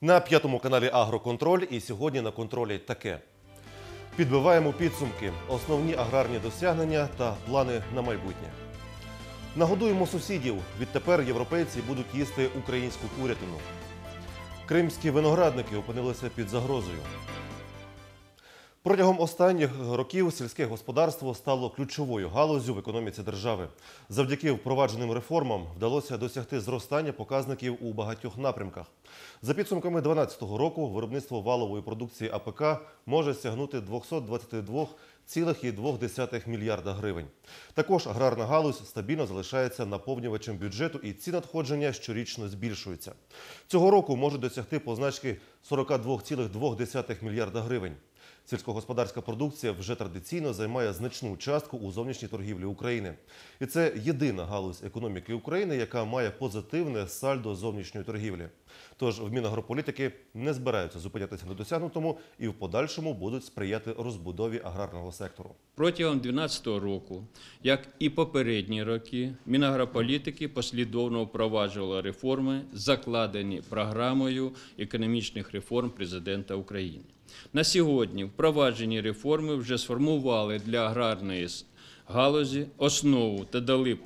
На п'ятому каналі Агроконтроль і сьогодні на контролі таке. Підбиваємо підсумки, основні аграрні досягнення та плани на майбутнє. Нагодуємо сусідів. Відтепер європейці будуть їсти українську курятину. Кримські виноградники опинилися під загрозою. Протягом останніх років сільське господарство стало ключовою галуззю в економіці держави. Завдяки впровадженим реформам вдалося досягти зростання показників у багатьох напрямках. За підсумками 2012 року виробництво валової продукції АПК може сягнути 222,2 мільярда гривень. Також аграрна галузь стабільно залишається наповнювачем бюджету і ці надходження щорічно збільшуються. Цього року можуть досягти позначки 42,2 мільярда гривень. Сільськогосподарська продукція вже традиційно займає значну частку у зовнішній торгівлі України. І це єдина галузь економіки України, яка має позитивне сальдо зовнішньої торгівлі. Тож в Мінагрополітики не збираються зупинятися на досягнутому і в подальшому будуть сприяти розбудові аграрного сектору. Протягом 2012 року, як і попередні роки, Мінагрополітики послідовно впроваджувала реформи, закладені програмою економічних реформ президента України. На сьогодні впроваджені реформи вже сформували для аграрної галузі основу та дали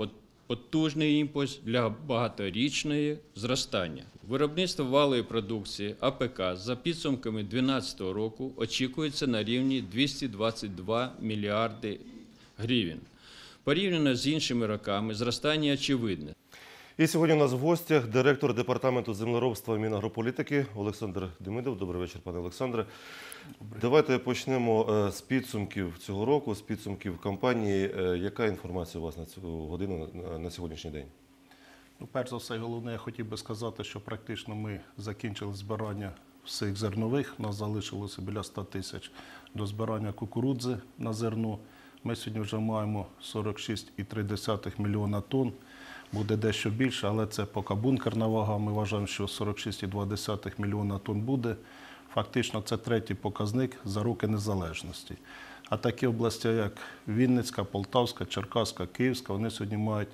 потужний імпульс для багаторічної зростання. Виробництво валої продукції АПК за підсумками 2012 року очікується на рівні 222 мільярди гривень. Порівняно з іншими роками зростання очевидне. І сьогодні у нас в гостях директор департаменту землеробства Мінагрополітики Олександр Демидов. Добрий вечір, пане Олександре. Давайте почнемо е, з підсумків цього року, з підсумків кампанії. Е, Яка інформація у вас на цю годину на- на сьогоднішній день? Ну, перш за все, головне, я хотів би сказати, що практично ми закінчили збирання всіх зернових. У нас залишилося біля 100 тисяч до збирання кукурудзи на зерно. Ми сьогодні вже маємо 46,3 мільйона тонн. Буде дещо більше, але це поки бункерна вага. Ми вважаємо, що 46,2 мільйона тонн буде. Фактично, це третій показник за роки незалежності. А такі області, як Вінницька, Полтавська, Черкаська, Київська, вони сьогодні мають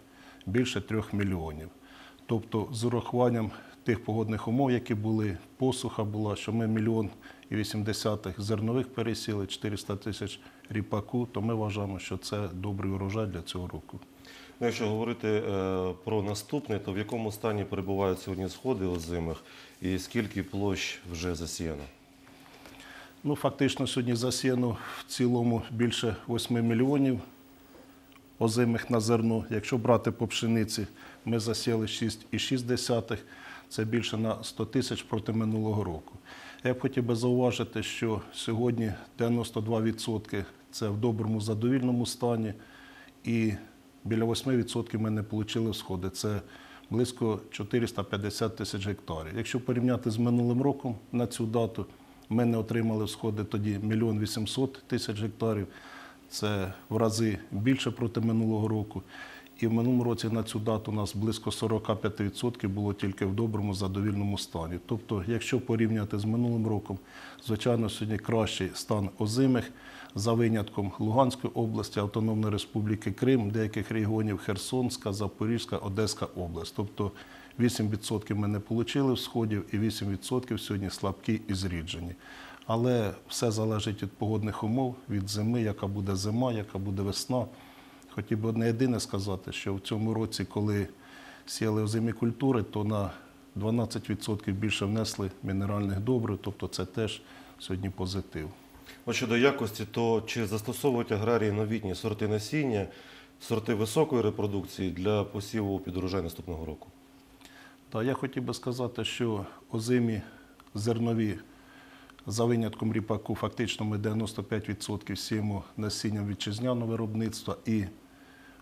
більше трьох мільйонів. Тобто, з урахуванням тих погодних умов, які були, посуха була, що ми мільйон і 80 зернових пересіли, 400 тисяч ріпаку, то ми вважаємо, що це добрий урожай для цього року. Ну, якщо говорити е, про наступне, то в якому стані перебувають сьогодні сходи озимих і скільки площ вже засіяно? Ну, фактично, сьогодні засіяно в цілому більше 8 мільйонів озимих на зерно. Якщо брати по пшениці, ми засіяли 6,6, це більше на 100 тисяч проти минулого року. Я б хотів би зауважити, що сьогодні 92% це в доброму задовільному стані, і біля 8% ми не отримали сходи. Це близько 450 тисяч гектарів. Якщо порівняти з минулим роком на цю дату, ми не отримали сходи тоді 1 мільйон 800 тисяч гектарів. Це в рази більше проти минулого року. І в минулому році на цю дату у нас близько 45% було тільки в доброму задовільному стані. Тобто, якщо порівняти з минулим роком, звичайно, сьогодні кращий стан озимих за винятком Луганської області, Автономної Республіки Крим, деяких регіонів Херсонська, Запорізька, Одеська область. Тобто 8% ми не отримали сходів і 8% сьогодні слабкі і зріджені. Але все залежить від погодних умов, від зими, яка буде зима, яка буде весна. Хотів би одне єдине сказати, що в цьому році, коли сіяли озимі культури, то на 12% більше внесли мінеральних добрив, тобто це теж сьогодні позитив. От щодо якості, то чи застосовують аграрії новітні сорти насіння, сорти високої репродукції для посіву під урожай наступного року? Та я хотів би сказати, що озимі зернові за винятком ріпаку фактично ми 95% сіємо насінням вітчизняного виробництва. І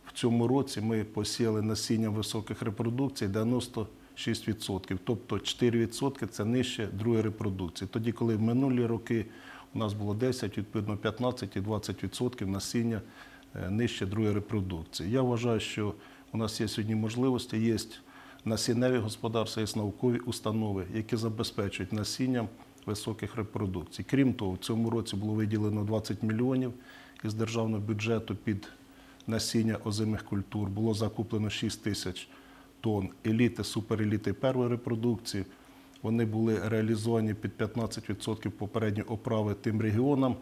в цьому році ми посіяли насінням високих репродукцій 96%. Тобто 4% це нижче другої репродукції. Тоді, коли в минулі роки у нас було 10, відповідно 15 і 20% насіння е, нижче другої репродукції. Я вважаю, що у нас є сьогодні можливості, є насінневі господарства, є наукові установи, які забезпечують насінням високих репродукцій. Крім того, в цьому році було виділено 20 мільйонів із державного бюджету під насіння озимих культур. Було закуплено 6 тисяч тонн еліти, супереліти першої репродукції. Вони були реалізовані під 15% попередньої оправи тим регіонам,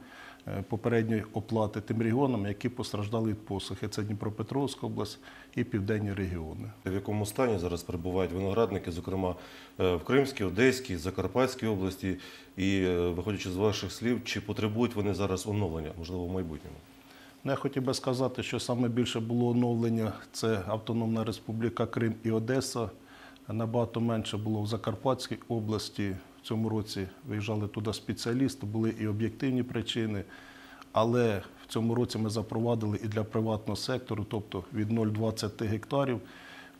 е, попередньої оплати тим регіонам, які постраждали від посухи. Це Дніпропетровська область і південні регіони. В якому стані зараз перебувають виноградники, зокрема е, в Кримській, Одеській, Закарпатській області, і е, виходячи з ваших слів, чи потребують вони зараз оновлення, можливо, в майбутньому? Ну, Я хотів би сказати, що саме більше було оновлення це Автономна Республіка Крим і Одеса. Набагато менше було в Закарпатській області. В цьому році виїжджали туди спеціалісти, були і об'єктивні причини. Але в цьому році ми запровадили і для приватного сектору, тобто від 0,20 гектарів,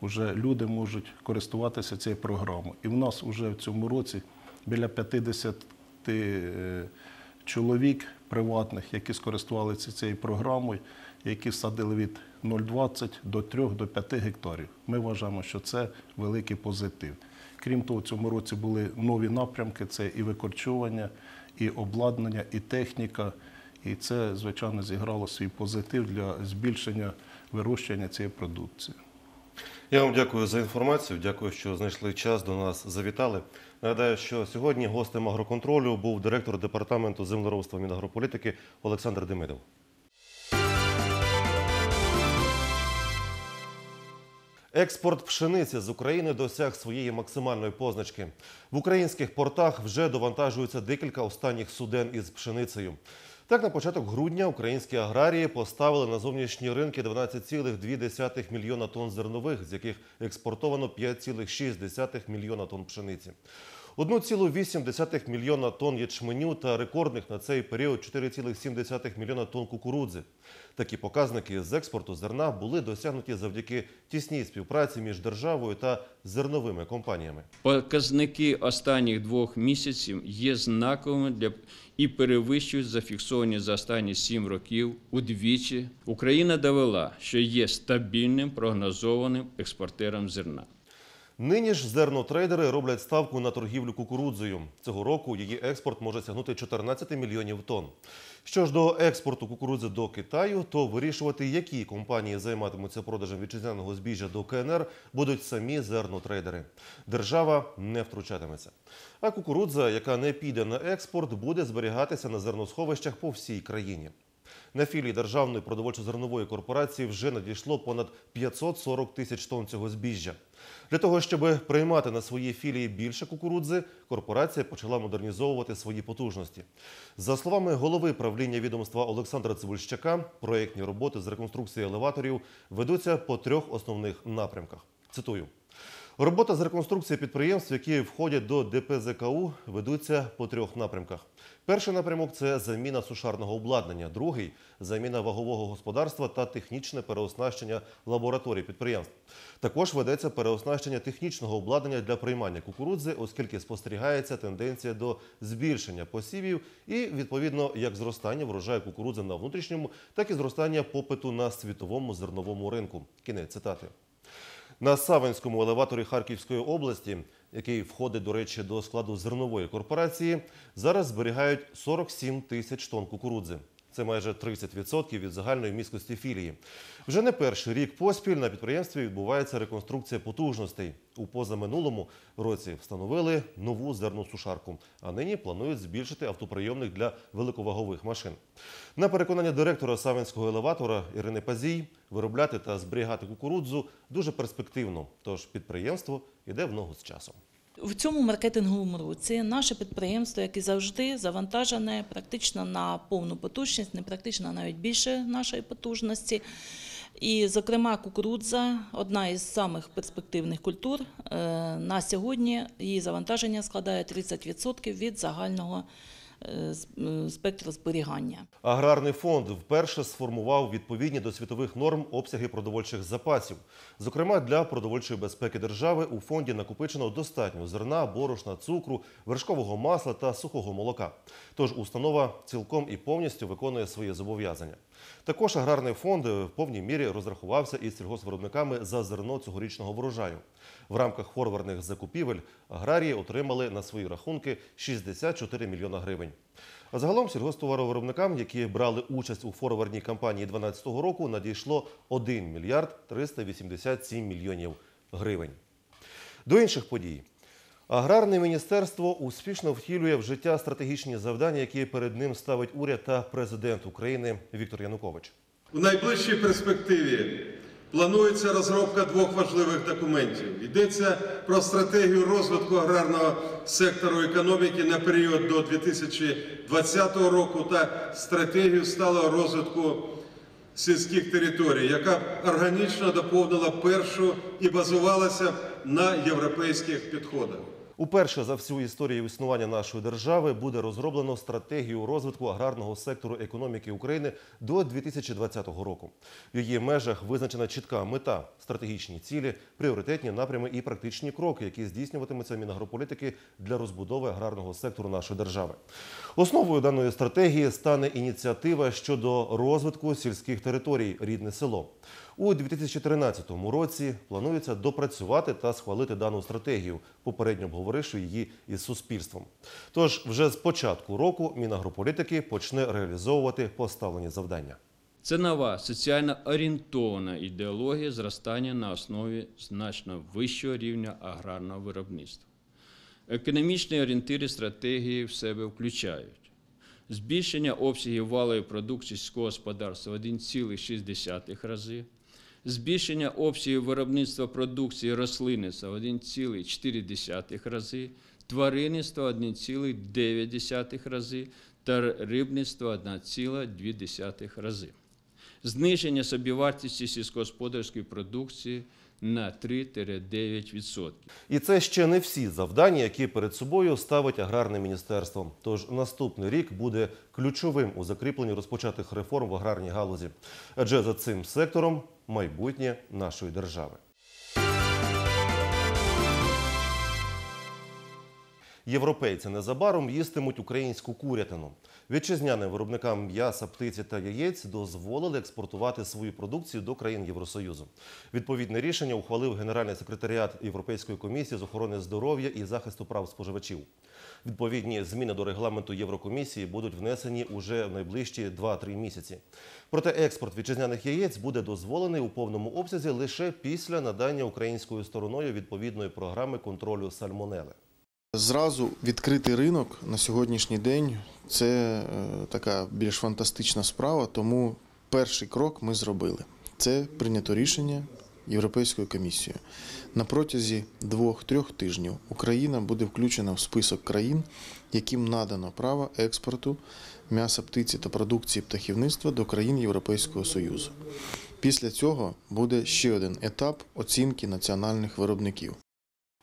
вже люди можуть користуватися цією програмою. І в нас вже в цьому році біля 50 е, чоловік приватних, які скористувалися цією програмою, які садили від 0,20 до 3 до 5 гектарів. Ми вважаємо, що це великий позитив. Крім того, в цьому році були нові напрямки: це і викорчування, і обладнання, і техніка. І це, звичайно, зіграло свій позитив для збільшення вирощування цієї продукції. Я вам дякую за інформацію. Дякую, що знайшли час до нас. Завітали. Нагадаю, що сьогодні гостем агроконтролю був директор департаменту землеробства Мінагрополітики Олександр Демидов. Експорт пшениці з України досяг своєї максимальної позначки. В українських портах вже довантажуються декілька останніх суден із пшеницею. Так, на початок грудня українські аграрії поставили на зовнішні ринки 12,2 мільйона тонн зернових, з яких експортовано 5,6 мільйона тонн пшениці. 1,8 мільйона тонн ячменю та рекордних на цей період 4,7 мільйона тонн кукурудзи. Такі показники з експорту зерна були досягнуті завдяки тісній співпраці між державою та зерновими компаніями. Показники останніх двох місяців є знаковими для і перевищують зафіксовані за останні сім років удвічі. Україна довела, що є стабільним прогнозованим експортером зерна. Нині ж зернотрейдери роблять ставку на торгівлю кукурудзою. Цього року її експорт може сягнути 14 мільйонів тонн. Що ж до експорту кукурудзи до Китаю, то вирішувати, які компанії займатимуться продажем вітчизняного збіжжя до КНР, будуть самі зернотрейдери. Держава не втручатиметься. А кукурудза, яка не піде на експорт, буде зберігатися на зерносховищах по всій країні. На філії Державної продовольчо-зернової корпорації вже надійшло понад 540 тисяч тонн цього збіжжя. Для того, щоб приймати на свої філії більше кукурудзи, корпорація почала модернізовувати свої потужності. За словами голови правління відомства Олександра Цивульщака, проєктні роботи з реконструкції елеваторів ведуться по трьох основних напрямках. Цитую. Робота з реконструкції підприємств, які входять до ДПЗКУ, ведуться по трьох напрямках. Перший напрямок це заміна сушарного обладнання, другий заміна вагового господарства та технічне переоснащення лабораторій підприємств. Також ведеться переоснащення технічного обладнання для приймання кукурудзи, оскільки спостерігається тенденція до збільшення посівів і відповідно як зростання врожаю кукурудзи на внутрішньому, так і зростання попиту на світовому зерновому ринку. Кінець цитати. На Савинському елеваторі Харківської області, який входить, до речі, до складу зернової корпорації, зараз зберігають 47 тисяч тонн кукурудзи. Це майже 30% від загальної міськості філії. Вже не перший рік поспіль на підприємстві відбувається реконструкція потужностей. У позаминулому році встановили нову зерносушарку, а нині планують збільшити автоприйомник для великовагових машин. На переконання директора Савинського елеватора Ірини Пазій, виробляти та зберігати кукурудзу дуже перспективно, тож підприємство йде в ногу з часом. В цьому маркетинговому році наше підприємство, як і завжди, завантажене практично на повну потужність, не практично навіть більше нашої потужності. І, зокрема, кукурудза одна із самих перспективних культур. Е, На сьогодні її завантаження складає 30% від загального е, е, спектру зберігання. Аграрний фонд вперше сформував відповідні до світових норм обсяги продовольчих запасів. Зокрема, для продовольчої безпеки держави у фонді накопичено достатньо зерна, борошна, цукру, вершкового масла та сухого молока. Тож установа цілком і повністю виконує свої зобов'язання. Також аграрний фонд в повній мірі розрахувався із сільгоспвиробниками за зерно цьогорічного врожаю. В рамках форвардних закупівель аграрії отримали на свої рахунки 64 мільйона гривень. А загалом сільгосптоваровиробникам, які брали участь у форвардній кампанії 2012 року, надійшло 1 мільярд 387 мільйонів гривень. До інших подій. Аграрне міністерство успішно втілює в життя стратегічні завдання, які перед ним ставить уряд та президент України Віктор Янукович. У найближчій перспективі планується розробка двох важливих документів. Йдеться про стратегію розвитку аграрного сектору економіки на період до 2020 року та стратегію сталого розвитку сільських територій, яка органічно доповнила першу і базувалася на європейських підходах. Уперше за всю історію існування нашої держави буде розроблено стратегію розвитку аграрного сектору економіки України до 2020 року. В її межах визначена чітка мета, стратегічні цілі, пріоритетні напрями і практичні кроки, які здійснюватимуться Мінагрополітики для розбудови аграрного сектору нашої держави. Основою даної стратегії стане ініціатива щодо розвитку сільських територій рідне село. У 2013 році планується допрацювати та схвалити дану стратегію, попередньо обговоривши її із суспільством. Тож вже з початку року Мінагрополітики почне реалізовувати поставлені завдання. Це нова соціально орієнтована ідеологія зростання на основі значно вищого рівня аграрного виробництва. Економічні орієнтири стратегії в себе включають збільшення обсягів валової продукції сільського господарства в 1,6 рази, збільшення обсягів виробництва продукції рослинництва в 1,4 рази, тваринництва 1,9 рази та рибництва 1,2 рази. Зниження собівартості сільськогосподарської продукції на 3-9%. І це ще не всі завдання, які перед собою ставить аграрне міністерство. Тож наступний рік буде ключовим у закріпленні розпочатих реформ в аграрній галузі, адже за цим сектором майбутнє нашої держави. Європейці незабаром їстимуть українську курятину. Вітчизняним виробникам м'яса, птиці та яєць дозволили експортувати свою продукцію до країн Євросоюзу. Відповідне рішення ухвалив Генеральний секретаріат Європейської комісії з охорони здоров'я і захисту прав споживачів. Відповідні зміни до регламенту Єврокомісії будуть внесені уже в найближчі 2-3 місяці. Проте експорт вітчизняних яєць буде дозволений у повному обсязі лише після надання українською стороною відповідної програми контролю сальмонели. Зразу відкритий ринок на сьогоднішній день це е, така більш фантастична справа, тому перший крок ми зробили. Це прийнято рішення Європейською комісією. На протязі двох-трьох тижнів Україна буде включена в список країн, яким надано право експорту м'яса птиці та продукції птахівництва до країн Європейського Союзу. Після цього буде ще один етап оцінки національних виробників.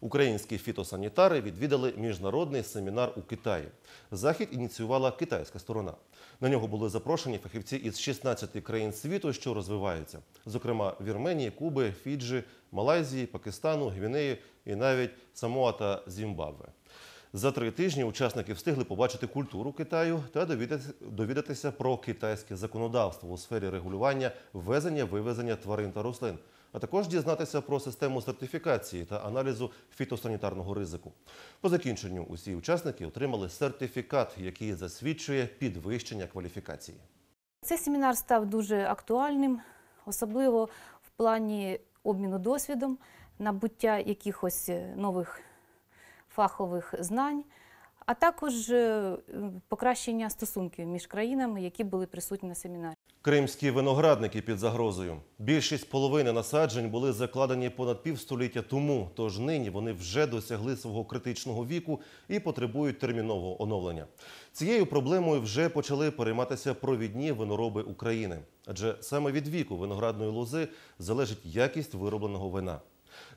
Українські фітосанітари відвідали міжнародний семінар у Китаї. Захід ініціювала китайська сторона. На нього були запрошені фахівці із 16 країн світу, що розвиваються, зокрема Вірменії, Куби, Фіджі, Малайзії, Пакистану, Гвінеї і навіть Самоа та Зімбабве. За три тижні учасники встигли побачити культуру Китаю та довідатися- про китайське законодавство у сфері регулювання ввезення, вивезення тварин та рослин, а також дізнатися про систему сертифікації та аналізу фітосанітарного ризику. По закінченню усі учасники отримали сертифікат, який засвідчує підвищення кваліфікації. Цей семінар став дуже актуальним, особливо в плані обміну досвідом, набуття якихось е, нових фахових знань, а також е, покращення стосунків між країнами, які були присутні на семінарі. Кримські виноградники під загрозою. Більшість половини насаджень були закладені понад півстоліття тому, тож нині вони вже досягли свого критичного віку і потребують термінового оновлення. Цією проблемою вже почали перейматися провідні винороби України, адже саме від віку виноградної лози залежить якість виробленого вина.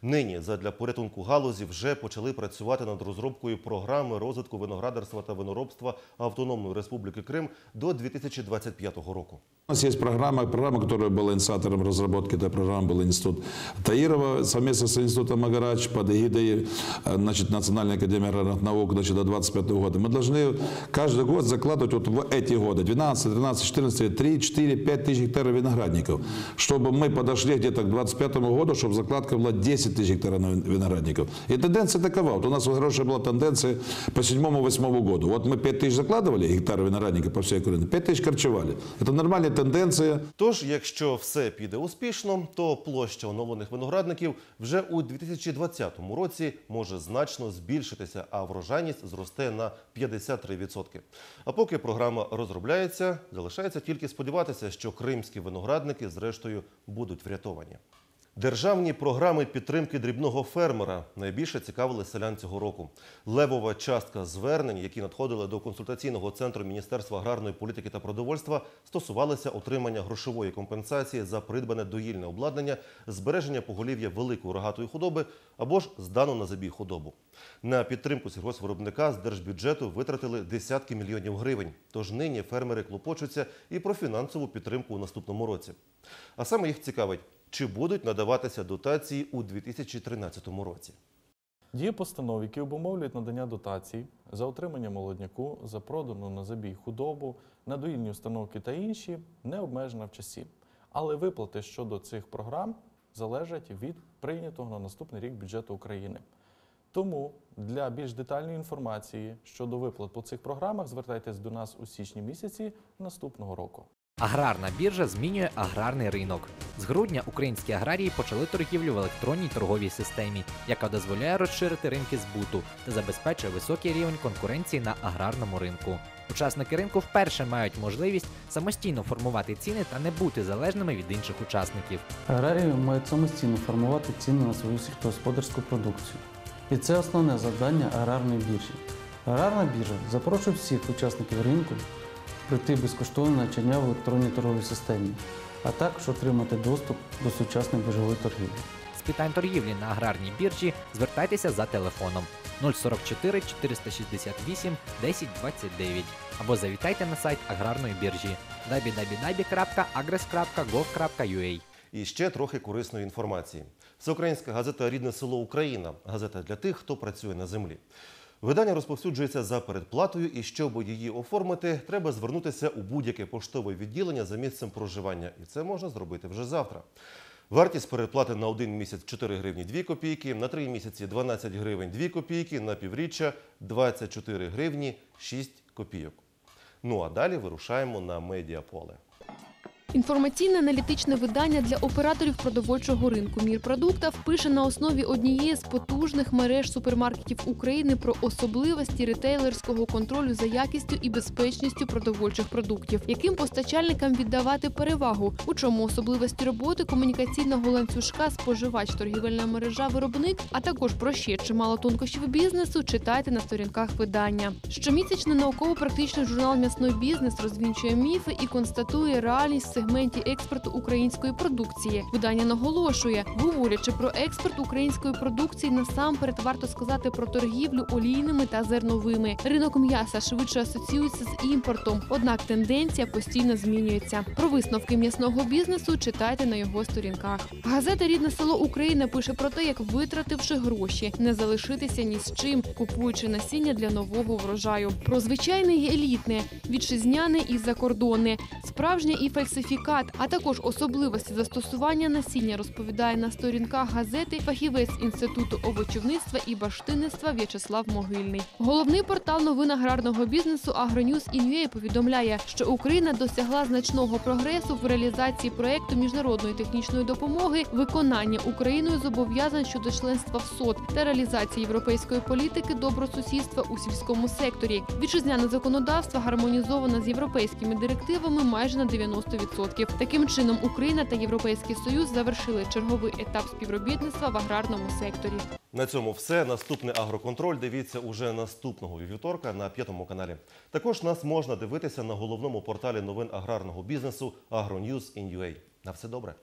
Нині задля порятунку галузі вже почали працювати над розробкою програми розвитку виноградарства та виноробства Автономної Республіки Крим до 2025 року. У нас есть программа, программа, которая была инициатором разработки этой программы, был институт Таирова совместно с институтом Агарач под эгидой э, значит, Национальной академии аграрных наук значит, до 25 года. Мы должны каждый год закладывать вот в эти годы, 12, 13, 14, 3, 4, 5 тысяч гектаров виноградников, чтобы мы подошли где-то к 25 году, чтобы закладка была 10 10 тысяч гектаров виноградников. И тенденция такова. Вот у нас вот хорошая была тенденция по 7-8 году. Вот мы 5 тысяч закладывали гектаров виноградника по всей Украине, 5 тысяч корчевали. Это нормальная тенденция. Тож, якщо все піде успішно, то площа оновлених виноградників вже у 2020 році може значно збільшитися, а врожайність зросте на 53%. А поки програма розробляється, залишається тільки сподіватися, що кримські виноградники зрештою будуть врятовані. Державні програми підтримки дрібного фермера найбільше цікавили селян цього року. Левова частка звернень, які надходили до консультаційного центру Міністерства аграрної політики та продовольства, стосувалися отримання грошової компенсації за придбане доїльне обладнання, збереження поголів'я великої рогатої худоби або ж здану на забій худобу. На підтримку сільгоспвиробника з держбюджету витратили десятки мільйонів гривень. Тож нині фермери клопочуться і про фінансову підтримку у наступному році. А саме їх цікавить, чи будуть надаватися дотації у 2013 році. Діє постанов, які обумовлюють надання дотацій за отримання молодняку, за продану на забій худобу, на доїльні установки та інші, не обмежена в часі. Але виплати щодо цих програм залежать від прийнятого на наступний рік бюджету України. Тому для більш детальної інформації щодо виплат по цих програмах звертайтесь до нас у січні місяці наступного року. Аграрна біржа змінює аграрний ринок. З грудня українські аграрії почали торгівлю в електронній торговій системі, яка дозволяє розширити ринки збуту та забезпечує високий рівень конкуренції на аграрному ринку. Учасники ринку вперше мають можливість самостійно формувати ціни та не бути залежними від інших учасників. Аграрії мають самостійно формувати ціни на свою сільськогосподарську продукцію. І це основне завдання аграрної біржі. Аграрна біржа запрошує всіх учасників ринку пройти безкоштовне навчання в електронній торговій системі, а також отримати доступ до сучасної біржової торгівлі. З питань торгівлі на аграрній біржі звертайтеся за телефоном 044 468 1029 або завітайте на сайт аграрної біржі www.agres.gov.ua. І ще трохи корисної інформації. Всеукраїнська газета Рідне село Україна газета для тих, хто працює на землі. Видання розповсюджується за передплатою, і щоб її оформити, треба звернутися у будь-яке поштове відділення за місцем проживання. І це можна зробити вже завтра. Вартість передплати на один місяць 4 гривні 2 копійки, на 3 місяці 12 гривень 2 копійки, на півріччя 24 гривні 6 копійок. Ну а далі вирушаємо на медіаполе. Інформаційне-аналітичне видання для операторів продовольчого ринку Мірпродуктів пише на основі однієї з потужних мереж супермаркетів України про особливості ретейлерського контролю за якістю і безпечністю продовольчих продуктів, яким постачальникам віддавати перевагу, у чому особливості роботи комунікаційного ланцюжка споживач торгівельна мережа виробник, а також про ще чимало тонкощів бізнесу читайте на сторінках видання. Щомісячний науково-практичний журнал М'ясний бізнес розвінчує міфи і констатує реальність сегменті експорту української продукції. Видання наголошує, говорячи про експорт української продукції, насамперед варто сказати про торгівлю олійними та зерновими. Ринок м'яса швидше асоціюється з імпортом, однак тенденція постійно змінюється. Про висновки м'ясного бізнесу читайте на його сторінках. Газета Рідне село Україна пише про те, як витративши гроші, не залишитися ні з чим, купуючи насіння для нового врожаю. Про звичайне і елітне, вітчизняне і закордонне, справжнє і фальсифікат, а також особливості застосування насіння розповідає на сторінках газети фахівець інституту овочівництва і баштинництва В'ячеслав Могильний. Головний портал новин аграрного бізнесу Агроньюз Інвія повідомляє, що Україна досягла значного прогресу в реалізації проекту міжнародної технічної допомоги, виконання Україною зобов'язань щодо членства в СОД та реалізації європейської політики добросусідства у сільському секторі. Вітчизняне законодавство гармонізовано з європейськими директивами майже на 90%. Таким чином, Україна та Європейський Союз завершили черговий етап співробітництва в аграрному секторі. На цьому все. Наступний агроконтроль дивіться уже наступного вівторка на п'ятому каналі. Також нас можна дивитися на головному порталі новин аграрного бізнесу AgroNews.in.ua. На все добре.